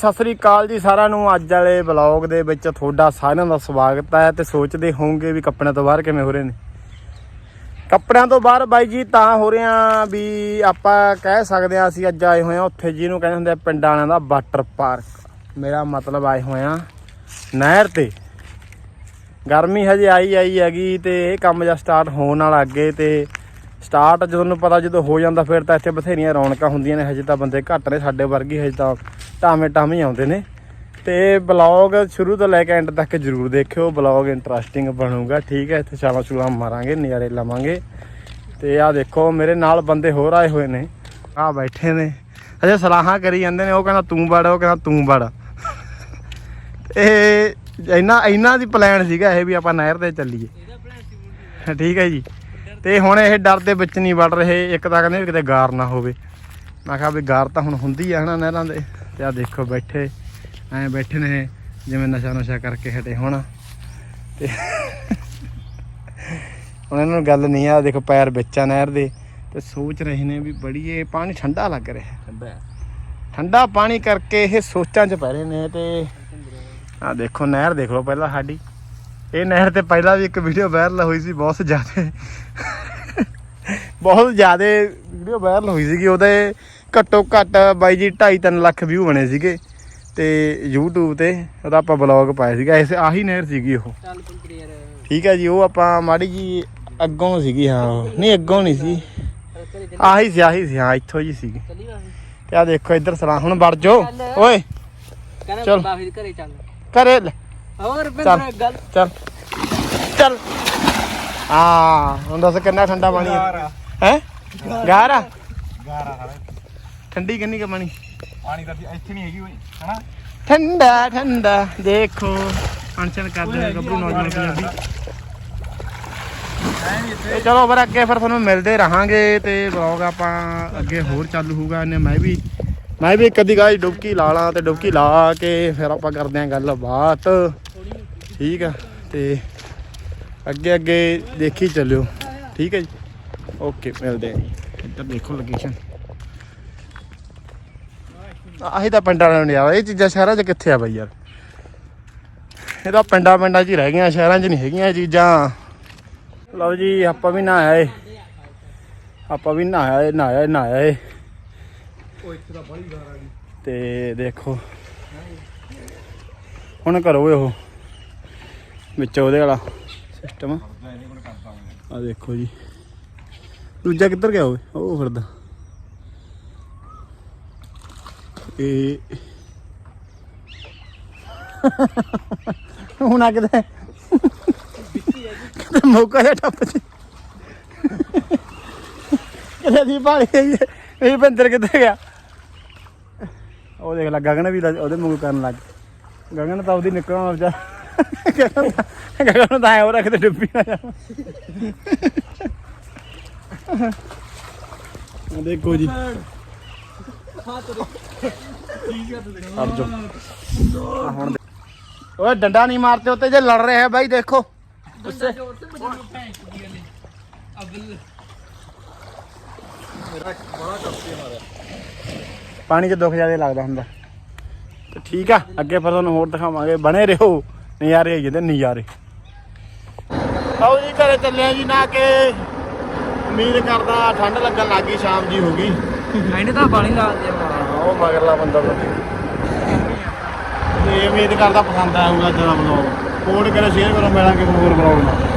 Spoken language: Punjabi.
ਸਤਿ ਸ੍ਰੀ ਅਕਾਲ ਜੀ ਸਾਰਿਆਂ ਨੂੰ। ਅੱਜ ਵਾਲੇ ਵਲੌਗ ਦੇ ਵਿੱਚ ਤੁਹਾਡਾ ਸਾਰਿਆਂ ਦਾ ਸਵਾਗਤ ਹੈ ਤੇ ਸੋਚਦੇ ਹੋਵੋਗੇ ਵੀ ਕੱਪੜਿਆਂ ਤੋਂ ਬਾਹਰ ਕਿਵੇਂ ਹੋ ਰਹੇ ਨੇ। ਕੱਪੜਿਆਂ ਤੋਂ ਬਾਹਰ ਬਾਈ ਜੀ ਤਾਂ ਹੋ ਰਹੇ ਆ ਵੀ ਆਪਾਂ ਕਹਿ ਸਕਦੇ ਆ ਅਸੀਂ ਅੱਜ ਆਏ ਹੋਏ ਆ ਉੱਥੇ ਜਿਹਨੂੰ ਕਹਿੰਦੇ ਹੁੰਦੇ ਆ ਪਿੰਡਾਂ ਵਾਲਿਆਂ ਦਾ ਵਾਟਰ ਪਾਰਕ। ਮੇਰਾ ਮਤਲਬ ਆਏ ਹੋਏ ਆ ਨਹਿਰ ਤੇ। ਗਰਮੀ ਹਜੇ ਆਈ ਆਈ ਹੈਗੀ ਤੇ ਇਹ ਕੰਮ ਜਾਂ ਸਟਾਰਟ ਹੋਣ ਨਾਲ ਅੱਗੇ ਤੇ ਸਟਾਰਟ ਜਦੋਂ ਨੂੰ ਪਤਾ ਜਦੋਂ ਹੋ ਜਾਂਦਾ ਫਿਰ ਤਾਂ ਇੱਥੇ ਬਥੇਰੀਆਂ ਰੌਣਕਾਂ ਹੁੰਦੀਆਂ ਨੇ, ਹਜੇ ਤਾਂ ਬੰਦੇ ਘੱਟ ਨੇ ਸਾਡੇ ਵਰਗੇ, ਹਜੇ ਤਾਂ ਟਾਵੇਂ ਟਾਵੇਂ ਆਉਂਦੇ ਨੇ। ਤੇ ਬਲੌਗ ਸ਼ੁਰੂ ਤੋਂ ਲੈ ਕੇ ਐਂਡ ਤੱਕ ਜਰੂਰ ਦੇਖਿਓ ਬਲੌਗ ਇੰਟਰਸਟਿੰਗ ਬਣੂਗਾ, ਠੀਕ ਹੈ, ਇੱਥੇ ਛਾਲਾਂ ਛੁਲਾਂ ਮਾਰਾਂਗੇ, ਨਜ਼ਾਰੇ ਲਵਾਂਗੇ। ਤੇ ਆਹ ਦੇਖੋ, ਮੇਰੇ ਨਾਲ ਬੰਦੇ ਹੋਰ ਆਏ ਹੋਏ ਨੇ, ਆਹ ਬੈਠੇ ਨੇ। ਅਜੇ ਸਲਾਹਾਂ ਕਰੀ ਜਾਂਦੇ ਨੇ, ਉਹ ਕਹਿੰਦਾ ਤੂੰ ਵੜ, ਉਹ ਕਹਿੰਦਾ ਤੂੰ ਵੜ। ਇਹ ਇਹਨਾਂ ਇੰਨਾ ਦੀ ਪਲਾਨ ਸੀਗਾ ਇਹ ਵੀ ਆਪਾਂ ਨਹਿਰ ਤੇ ਚੱਲੀਏ। ਠੀਕ ਹੈ ਜੀ। ਤੇ ਹੁਣ ਇਹ ਡਰ ਦੇ ਵਿੱਚ ਨਹੀਂ ਵੜ ਰਹੇ ਇੱਕ ਤਾਂ ਕਹਿੰਦੇ ਕਿਤੇ ਗਾਰ ਨਾ ਹੋਵੇ। ਮੈਂ ਕਿਹਾ ਵੀ ਗਾਰ ਤਾਂ ਹੁਣ ਹੁੰਦੀ ਆ ਹਨਾ ਨਹਿਰਾਂ ਦੇ ਤੇ ਆ ਦੇਖੋ ਬੈਠੇ ਐ ਬੈਠੇ ਨੇ ਜਿਵੇਂ ਨਸ਼ਾ ਨਸ਼ਾ ਕਰਕੇ ਹਟੇ ਹੁਣ। ਤੇ ਹੁਣ ਇਹਨਾਂ ਨੂੰ ਗੱਲ ਨਹੀਂ ਆ ਦੇਖੋ ਪੈਰ ਵਿੱਚ ਆ ਨਹਿਰ ਦੇ ਤੇ ਸੋਚ ਰਹੇ ਨੇ ਵੀ ਬੜੀ ਇਹ ਪਾਣੀ ਠੰਡਾ ਲੱਗ ਰਿਹਾ ਠੰਡਾ ਠੰਡਾ ਪਾਣੀ ਕਰਕੇ ਇਹ ਸੋਚਾਂ 'ਚ ਪੈ ਰਹੇ ਨੇ ਤੇ ਆ ਦੇਖੋ ਨਹਿਰ ਦੇਖ ਲਓ ਪਹਿਲਾਂ ਸਾਡੀ। ਇਹ ਨਹਿਰ ਤੇ ਪਹਿਲਾਂ ਵੀ ਇੱਕ ਵੀਡੀਓ ਵਾਇਰਲ ਹੋਈ ਸੀ ਬਹੁਤ ਜ਼ਿਆਦਾ। ਬਹੁਤ ਜ਼ਿਆਦਾ ਵੀਡੀਓ ਵਾਇਰਲ ਹੋਈ ਸੀਗੀ। ਉਹਦੇ ਘੱਟੋ ਘੱਟ ਬਾਈ ਜੀ 2.5 ਲੱਖ ਵਿਊ ਬਣੇ ਸੀਗੇ। ਤੇ YouTube ਤੇ ਉਹਦਾ ਆਪਾਂ ਬਲੌਗ ਪਾਇਆ ਸੀਗਾ। ਇਸ ਆਹੀ ਨਹਿਰ ਸੀਗੀ ਉਹ। ਠੀਕ ਹੈ ਜੀ ਉਹ ਆਪਾਂ ਮਾੜੀ ਜੀ ਅੱਗੋਂ ਸੀਗੀ ਹਾਂ। ਨਹੀਂ ਅੱਗੋਂ ਨਹੀਂ ਸੀ। ਆਹੀ ਸੀ ਆਹੀ ਸੀ ਹਾਂ ਇੱਥੋਂ ਜੀ ਸੀਗੀ। ਤੇ ਆ ਦੇਖੋ ਇੱਧਰ ਸਲਾ ਹੁਣ ਵੜ ਜਾਓ। ਓਏ ਕਹਿੰਦਾ ਚੱਲ। ਘਰੇ ਚੱਲ। ਘਰੇ ਲੈ। ਹੋਰ ਚੱਲ। ਗੱਲ। ਚੱਲ। ਚੱਲ। ਆ ਹੁਣ ਦੱਸ ਕਿੰਨਾ ਠੰਡਾ ਪਾਣੀ ਹੈ? ਹੈ ਗਾਰਾ ਗਾਰਾ ਠੰਡੀ ਕਿੰਨੀ ਕ ਪਾਣੀ? ਪਾਣੀ ਤਾਂ ਇੱਥੇ ਨਹੀਂ ਹੈਗੀ ਓਏ ਹਨਾ? ਠੰਡਾ ਠੰਡਾ ਦੇਖੋ। ਅਣਚਣ ਕਰਦੇ ਨੇ ਗੱਭਰੂ ਨੌਜਵਾਨ ਪੰਜਾਬੀ। ਤੇ ਚਲੋ ਫਿਰ ਅੱਗੇ ਫਿਰ ਤੁਹਾਨੂੰ ਮਿਲਦੇ ਰਹਾਂਗੇ ਤੇ ਵਲੌਗ ਆਪਾਂ ਅੱਗੇ ਹੋਰ ਚਾਲੂ ਹੋਊਗਾ ਇਹਨੇ ਮੈਂ ਵੀ ਮੈਂ ਵੀ ਕਦੀ ਗਾਈ ਡੁਬਕੀ ਲਾ ਲਾਂ ਤੇ ਡੁਬਕੀ ਲਾ ਕੇ ਫਿਰ ਆਪਾਂ ਕਰਦੇ ਆਂ ਗੱਲ ਬਾਤ ਠੀਕ ਆ ਤੇ ਅੱਗੇ ਅੱਗੇ ਦੇਖੀ ਚੱਲਿਓ। ਠੀਕ ਹੈ ਜੀ? ਓਕੇ ਮਿਲਦੇ ਆਂ ਇੱਧਰ ਦੇਖੋ ਲੋਕੇਸ਼ਨ ਆਹੀ ਤਾਂ ਪਿੰਡਾਂ ਨਾਲ ਨਹੀਂ ਆ ਇਹ ਚੀਜ਼ਾਂ ਸ਼ਹਿਰਾਂ 'ਚ ਕਿੱਥੇ ਆ ਬਈ ਯਾਰ? ਇਹ ਤਾਂ ਪਿੰਡਾਂ ਪਿੰਡਾਂ 'ਚ ਹੀ ਰਹਿ ਗਈਆਂ ਸ਼ਹਿਰਾਂ 'ਚ ਨਹੀਂ ਹੈਗੀਆਂ ਇਹ ਚੀਜ਼ਾਂ। ਲਓ ਜੀ ਆਪਾਂ ਵੀ ਨਹਾਇਆ ਏ। ਆਪਾਂ ਵੀ ਨਹਾਇਆ ਏ ਨਹਾਇਆ ਏ ਨਹਾਇਆ ਏ। ਉਹ ਇੱਥੇ ਤਾਂ ਬੜੀ ਗਾਰਾ ਗਈ। ਤੇ ਦੇਖੋ। ਹੁਣ ਕਰੋ ਉਹ ਵਿੱਚ ਉਹਦੇ ਵਾਲਾ ਸਿਸਟਮ। ਆ ਦੇਖੋ ਜੀ। ਦੂਜਾ ਕਿੱਧਰ ਗਿਆ ਓਏ ਉਹ ਫਿਰਦਾ। ਇਹ ਹੁਣ ਆ ਕਿਤੇ? ਕਿਤੇ ਮੌਕਾ ਜਿਹਾ ਟੱਪ ਚ ਕਿਤੇ ਦੀ ਭਾਲੀ ਇਹ ਬੰਦਰ ਕਿੱਥੇ ਗਿਆ? ਉਹ ਦੇਖ ਲੈ, ਗਗਨ ਵੀ ਉਹਦੇ ਮੂੰਹ ਕਰਨ ਲੱਗ। ਗਗਨ ਤਾਂ ਉਹਦੀ ਨਿਕਲਣਾ ਜਾ ਗਗਨ ਤਾਂ- ਤਾਂ ਐ ਉਹ ਰੱਖਦੇ ਡੁੱਬੀ ਨਾ ਜਾ ਆ ਦੇਖੋ ਜੀ ਅਰ ਜੋ ਆ ਹੁਣ ਦੇ- ਓਏ ਡੰਡਾ ਨਹੀਂ ਮਾਰਤੇ ਉੱਤੇ ਜੇ ਲੜ ਰਹੇ ਹੈ ਬਾਈ ਦੇਖੋ ਬੰਦਾ ਪਾਣੀ 'ਚ ਦੁੱਖ ਜ਼ਿਆਦਾ ਲੱਗਦਾ ਹੁੰਦਾ। ਤੇ ਠੀਕ ਆ, ਅੱਗੇ ਫਿਰ ਤੁਹਾਨੂੰ ਹੋਰ ਦਿਖਾਵਾਂਗੇ। ਬਣੇ ਰਹੋ। ਨਜ਼ਾਰੇ ਆਈ ਜਾਂਦੇ ਨਜ਼ਾਰੇ। ਆਓ ਜੀ ਘਰੇ ਚੱਲਿਆ ਜੀ ਨਾ ਕਿ ਉਮੀਦ ਕਰਦਾ ਠੰਡ ਲੱਗਣ ਲੱਗੀ ਸ਼ਾਮ ਜੀ ਹੋ ਗਈ। ਇਹਨੇ ਤਾਂ ਬਾਣੀ ਲਾ ਦਿਆ ਹਾਂ, ਉਹ ਮਗਰਲਾ ਬੰਦਾ ਤਾਂ ਤੇ ਉਮੀਦ ਕਰਦਾ ਪਸੰਦ ਆਊਗਾ ਜਰਾ ਬਲੌਗ ਕੋਡ ਕਰੇ ਸ਼ੇਅਰ ਕਰੋ ਮਿਲਾਂਗੇ ਹੋਰ ਬਲੌਗ ਨਾਲ।